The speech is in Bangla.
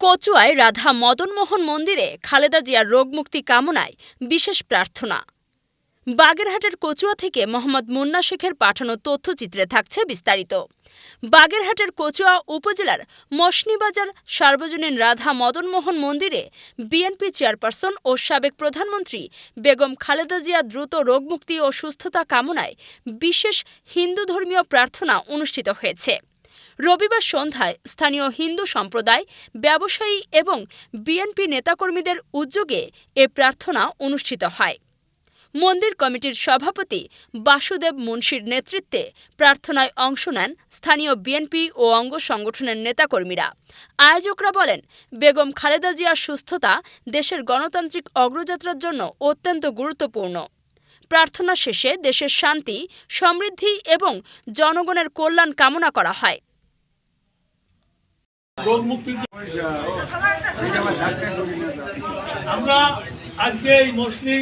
কচুয়ায় রাধা মদনমোহন মন্দিরে খালেদা জিয়ার রোগমুক্তি কামনায় বিশেষ প্রার্থনা। বাগেরহাটের কচুয়া থেকে মোহাম্মদ মুন্না শেখের পাঠানো তথ্যচিত্রে থাকছে বিস্তারিত। বাগেরহাটের কচুয়া উপজেলার মশনিবাজার সার্বজনীন রাধা মদনমোহন মন্দিরে বিএনপি চেয়ারপারসন ও সাবেক প্রধানমন্ত্রী বেগম খালেদা জিয়া দ্রুত রোগমুক্তি ও সুস্থতা কামনায় বিশেষ হিন্দু ধর্মীয় প্রার্থনা অনুষ্ঠিত হয়েছে। রবিবার সন্ধ্যায় স্থানীয় হিন্দু সম্প্রদায়, ব্যবসায়ী এবং বিএনপি নেতাকর্মীদের উদ্যোগে এ প্রার্থনা অনুষ্ঠিত হয়। মন্দির কমিটির সভাপতি বাসুদেব মুন্সির নেতৃত্বে প্রার্থনায় অংশ নেন স্থানীয় বিএনপি ও অঙ্গ সংগঠনের নেতাকর্মীরা। আয়োজকরা বলেন, বেগম খালেদা জিয়ার সুস্থতা দেশের গণতান্ত্রিক অগ্রযাত্রার জন্য অত্যন্ত গুরুত্বপূর্ণ। প্রার্থনা শেষে দেশের শান্তি, সমৃদ্ধি এবং জনগণের কল্যাণ কামনা করা হয়। আমরা আজকে এই মসলি